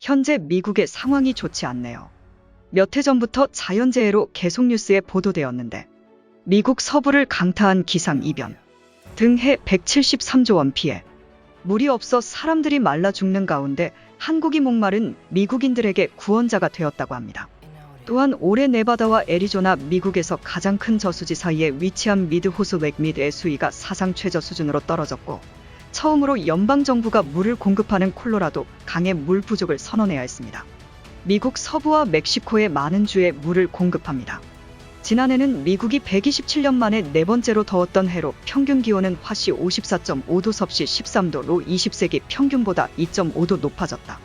현재 미국의 상황이 좋지 않네요. 몇 해 전부터 자연재해로 계속 뉴스에 보도되었는데 미국 서부를 강타한 기상 이변 등해 173조 원 피해 물이 없어 사람들이 말라 죽는 가운데 한국이 목마른 미국인들에게 구원자가 되었다고 합니다. 또한 올해 네바다와 애리조나 미국에서 가장 큰 저수지 사이에 위치한 미드 호수 렉미드의 수위가 사상 최저 수준으로 떨어졌고 처음으로 연방 정부가 물을 공급하는 콜로라도 강의 물 부족을 선언해야 했습니다. 미국 서부와 멕시코의 많은 주에 물을 공급합니다. 지난해는 미국이 127년 만에 네 번째로 더웠던 해로 평균 기온은 화씨 54.5도 섭씨 13도로 20세기 평균보다 2.5도 높아졌다.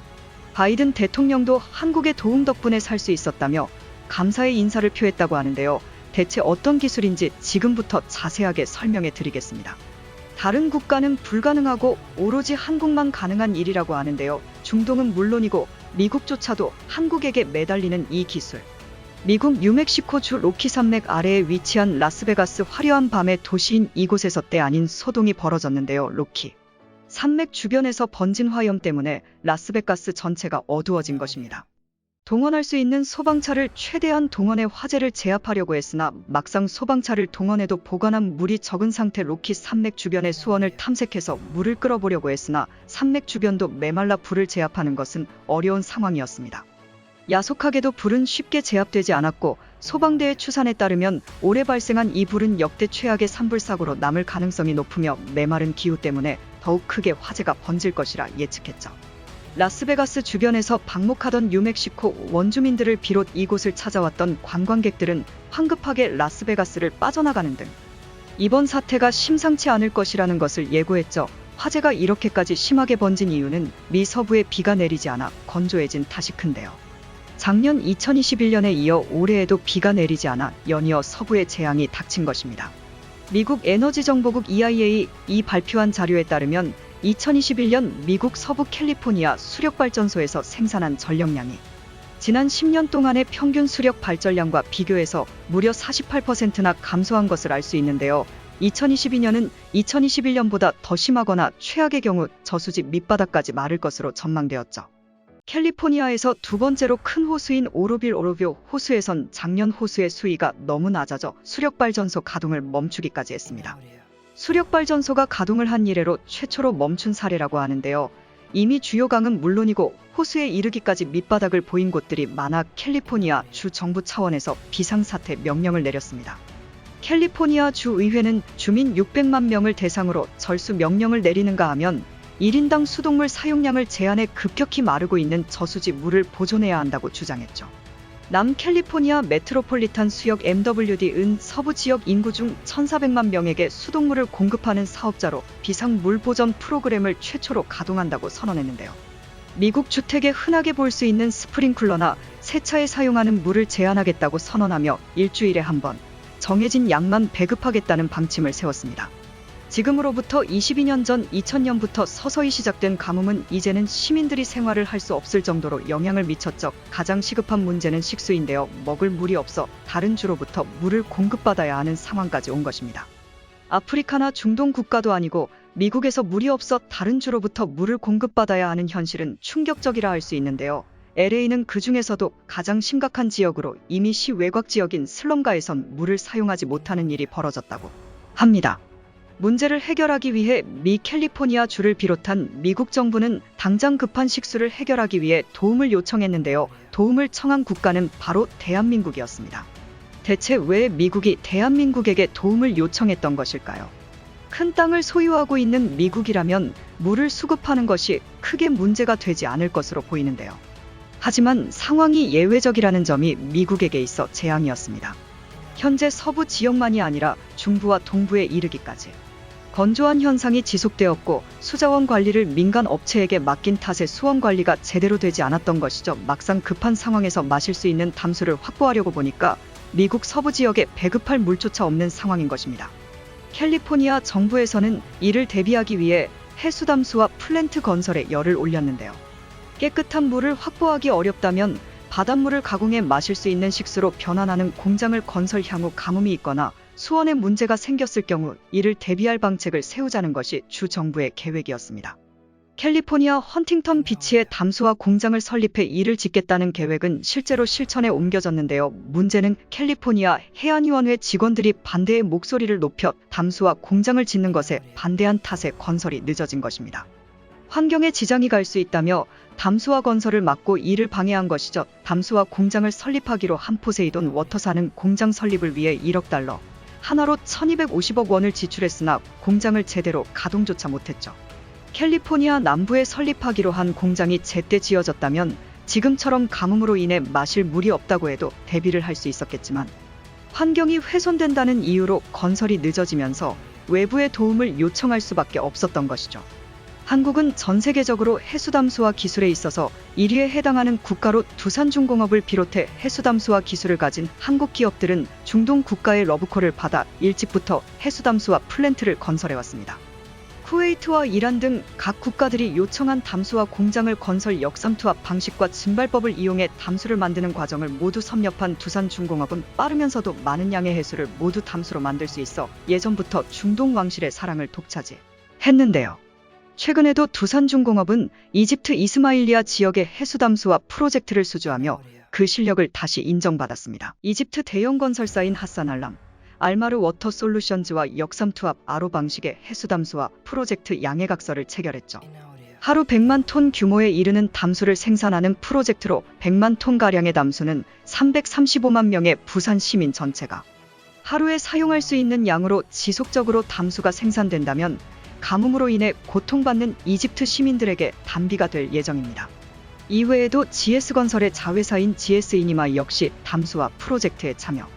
바이든 대통령도 한국의 도움 덕분에 살 수 있었다며 감사의 인사를 표했다고 하는데요. 대체 어떤 기술인지 지금부터 자세하게 설명해 드리겠습니다. 다른 국가는 불가능하고 오로지 한국만 가능한 일이라고 하는데요. 중동은 물론이고 미국조차도 한국에게 매달리는 이 기술. 미국 뉴멕시코주 로키 산맥 아래에 위치한 라스베가스 화려한 밤의 도시인 이곳에서 때 아닌 소동이 벌어졌는데요. 로키. 산맥 주변에서 번진 화염 때문에 라스베가스 전체가 어두워진 것입니다. 동원할 수 있는 소방차를 최대한 동원해 화재를 제압하려고 했으나 막상 소방차를 동원해도 보관한 물이 적은 상태 로키 산맥 주변의 수원을 탐색해서 물을 끌어보려고 했으나 산맥 주변도 메말라 불을 제압하는 것은 어려운 상황이었습니다. 야속하게도 불은 쉽게 제압되지 않았고 소방대의 추산에 따르면 올해 발생한 이 불은 역대 최악의 산불 사고로 남을 가능성이 높으며 메마른 기후 때문에 더욱 크게 화재가 번질 것이라 예측했죠. 라스베가스 주변에서 방목하던 뉴멕시코 원주민들을 비롯 이곳을 찾아왔던 관광객들은 황급하게 라스베가스를 빠져나가는 등 이번 사태가 심상치 않을 것이라는 것을 예고했죠. 화재가 이렇게까지 심하게 번진 이유는 미 서부에 비가 내리지 않아 건조해진 탓이 큰데요. 작년 2021년에 이어 올해에도 비가 내리지 않아 연이어 서부에 재앙이 닥친 것입니다. 미국 에너지정보국 EIA 이 발표한 자료에 따르면 2021년 미국 서부 캘리포니아 수력발전소에서 생산한 전력량이 지난 10년 동안의 평균 수력 발전량과 비교해서 무려 48%나 감소한 것을 알 수 있는데요. 2022년은 2021년보다 더 심하거나 최악의 경우 저수지 밑바닥까지 마를 것으로 전망되었죠. 캘리포니아에서 두 번째로 큰 호수인 오로빌 오로뷰 호수에선 작년 호수의 수위가 너무 낮아져 수력 발전소 가동을 멈추기까지 했습니다. 수력발전소가 가동을 한 이래로 최초로 멈춘 사례라고 하는데요. 이미 주요 강은 물론이고 호수에 이르기까지 밑바닥을 보인 곳들이 많아 캘리포니아 주 정부 차원에서 비상사태 명령을 내렸습니다. 캘리포니아 주 의회는 주민 600만 명을 대상으로 절수 명령을 내리는가 하면 1인당 수돗물 사용량을 제한해 급격히 마르고 있는 저수지 물을 보존해야 한다고 주장했죠. 남 캘리포니아 메트로폴리탄 수역 MWD은 서부 지역 인구 중 1,400만 명에게 수돗물을 공급하는 사업자로 비상 물 보전 프로그램을 최초로 가동한다고 선언했는데요. 미국 주택에 흔하게 볼 수 있는 스프링클러나 세차에 사용하는 물을 제한하겠다고 선언하며 일주일에 한 번 정해진 양만 배급하겠다는 방침을 세웠습니다. 지금으로부터 22년 전 2000년부터 서서히 시작된 가뭄은 이제는 시민들이 생활을 할 수 없을 정도로 영향을 미쳤죠. 가장 시급한 문제는 식수인데요. 먹을 물이 없어 다른 주로부터 물을 공급받아야 하는 상황까지 온 것입니다. 아프리카나 중동 국가도 아니고 미국에서 물이 없어 다른 주로부터 물을 공급받아야 하는 현실은 충격적이라 할 수 있는데요. LA는 그 중에서도 가장 심각한 지역으로 이미 시 외곽 지역인 슬럼가에선 물을 사용하지 못하는 일이 벌어졌다고 합니다. 문제를 해결하기 위해 미 캘리포니아 주를 비롯한 미국 정부는 당장 급한 식수를 해결하기 위해 도움을 요청했는데요. 도움을 청한 국가는 바로 대한민국이었습니다. 대체 왜 미국이 대한민국에게 도움을 요청했던 것일까요? 큰 땅을 소유하고 있는 미국이라면 물을 수급하는 것이 크게 문제가 되지 않을 것으로 보이는데요. 하지만 상황이 예외적이라는 점이 미국에게 있어 재앙이었습니다. 현재 서부 지역만이 아니라 중부와 동부에 이르기까지 건조한 현상이 지속되었고 수자원 관리를 민간 업체에게 맡긴 탓에 수원 관리가 제대로 되지 않았던 것이죠. 막상 급한 상황에서 마실 수 있는 담수를 확보하려고 보니까 미국 서부 지역에 배급할 물조차 없는 상황인 것입니다. 캘리포니아 정부에서는 이를 대비하기 위해 해수담수와 플랜트 건설에 열을 올렸는데요. 깨끗한 물을 확보하기 어렵다면 바닷물을 가공해 마실 수 있는 식수로 변환하는 공장을 건설 향후 가뭄이 있거나 수원에 문제가 생겼을 경우 이를 대비할 방책을 세우자는 것이 주 정부의 계획이었습니다. 캘리포니아 헌팅턴 비치에 담수화 공장을 설립해 이를 짓겠다는 계획은 실제로 실천에 옮겨졌는데요. 문제는 캘리포니아 해안위원회 직원들이 반대의 목소리를 높여 담수화 공장을 짓는 것에 반대한 탓에 건설이 늦어진 것입니다. 환경에 지장이 갈 수 있다며 담수화 건설을 막고 이를 방해한 것이죠. 담수화 공장을 설립하기로 한 포세이돈 워터사는 공장 설립을 위해 1억 달러, 하나로 1250억 원을 지출했으나 공장을 제대로 가동조차 못했죠. 캘리포니아 남부에 설립하기로 한 공장이 제때 지어졌다면 지금처럼 가뭄으로 인해 마실 물이 없다고 해도 대비를 할 수 있었겠지만 환경이 훼손된다는 이유로 건설이 늦어지면서 외부의 도움을 요청할 수밖에 없었던 것이죠. 한국은 전 세계적으로 해수담수화 기술에 있어서 1위에 해당하는 국가로 두산중공업을 비롯해 해수담수화 기술을 가진 한국 기업들은 중동 국가의 러브콜을 받아 일찍부터 해수담수화 플랜트를 건설해왔습니다. 쿠웨이트와 이란 등 각 국가들이 요청한 담수화 공장을 건설 역삼투압 방식과 증발법을 이용해 담수를 만드는 과정을 모두 섭렵한 두산중공업은 빠르면서도 많은 양의 해수를 모두 담수로 만들 수 있어 예전부터 중동 왕실의 사랑을 독차지했는데요. 최근에도 두산중공업은 이집트 이스마일리아 지역의 해수담수화 프로젝트를 수주하며 그 실력을 다시 인정받았습니다. 이집트 대형 건설사인 하산 알람, 알마르 워터 솔루션즈와 역삼투압 아로 방식의 해수담수화 프로젝트 양해각서를 체결했죠. 하루 100만 톤 규모에 이르는 담수를 생산하는 프로젝트로 100만 톤 가량의 담수는 335만 명의 부산 시민 전체가 하루에 사용할 수 있는 양으로 지속적으로 담수가 생산된다면 가뭄으로 인해 고통받는 이집트 시민들에게 단비가 될 예정입니다. 이외에도 GS건설의 자회사인 GS이니마 역시 담수화 프로젝트에 참여.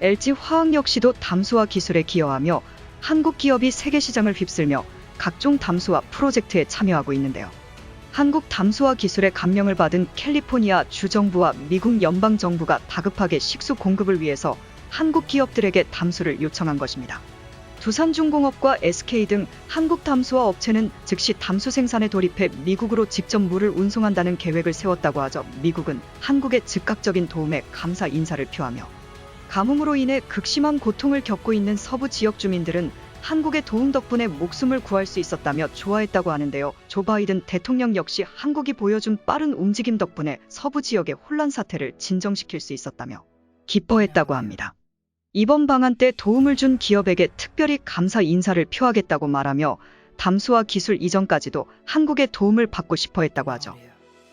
LG 화학 역시도 담수화 기술에 기여하며 한국 기업이 세계 시장을 휩쓸며 각종 담수화 프로젝트에 참여하고 있는데요. 한국 담수화 기술에 감명을 받은 캘리포니아 주정부와 미국 연방 정부가 다급하게 식수 공급을 위해서 한국 기업들에게 담수를 요청한 것입니다. 두산중공업과 SK 등 한국 담수화 업체는 즉시 담수 생산에 돌입해 미국으로 직접 물을 운송한다는 계획을 세웠다고 하죠. 미국은 한국의 즉각적인 도움에 감사 인사를 표하며 가뭄으로 인해 극심한 고통을 겪고 있는 서부 지역 주민들은 한국의 도움 덕분에 목숨을 구할 수 있었다며 좋아했다고 하는데요. 조 바이든 대통령 역시 한국이 보여준 빠른 움직임 덕분에 서부 지역의 혼란 사태를 진정시킬 수 있었다며 기뻐했다고 합니다. 이번 방안 때 도움을 준 기업에게 특별히 감사 인사를 표하겠다고 말하며 담수화 기술 이전까지도 한국의 도움을 받고 싶어 했다고 하죠.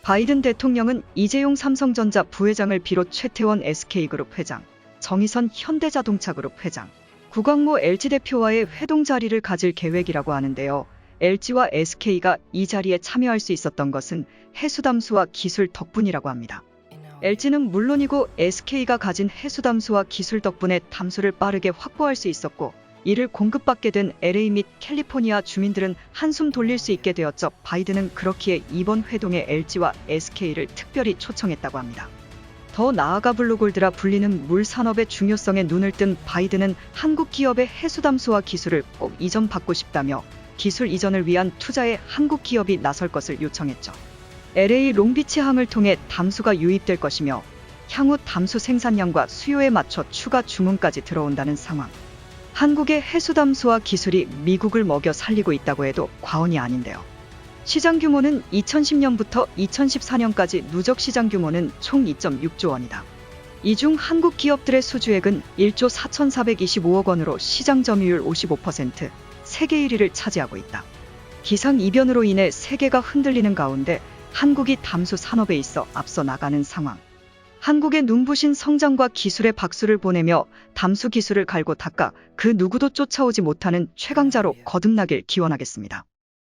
바이든 대통령은 이재용 삼성전자 부회장을 비롯 최태원 SK그룹 회장, 정의선 현대자동차그룹 회장, 구광모 LG 대표와의 회동 자리를 가질 계획이라고 하는데요. LG와 SK가 이 자리에 참여할 수 있었던 것은 해수담수화 기술 덕분이라고 합니다. LG는 물론이고 SK가 가진 해수담수화 기술 덕분에 담수를 빠르게 확보할 수 있었고 이를 공급받게 된 LA 및 캘리포니아 주민들은 한숨 돌릴 수 있게 되었죠. 바이든은 그렇기에 이번 회동에 LG와 SK를 특별히 초청했다고 합니다. 더 나아가 블루골드라 불리는 물 산업의 중요성에 눈을 뜬 바이든은 한국 기업의 해수담수화 기술을 꼭 이전받고 싶다며 기술 이전을 위한 투자에 한국 기업이 나설 것을 요청했죠. LA 롱비치 항을 통해 담수가 유입될 것이며 향후 담수 생산량과 수요에 맞춰 추가 주문까지 들어온다는 상황. 한국의 해수담수화 기술이 미국을 먹여 살리고 있다고 해도 과언이 아닌데요. 시장 규모는 2010년부터 2014년까지 누적 시장 규모는 총 2.6조 원이다. 이 중 한국 기업들의 수주액은 1조 4,425억 원으로 시장 점유율 55%, 세계 1위를 차지하고 있다. 기상 이변으로 인해 세계가 흔들리는 가운데 한국이 담수 산업에 있어 앞서 나가는 상황. 한국의 눈부신 성장과 기술의 박수를 보내며 담수 기술을 갈고 닦아 그 누구도 쫓아오지 못하는 최강자로 거듭나길 기원하겠습니다.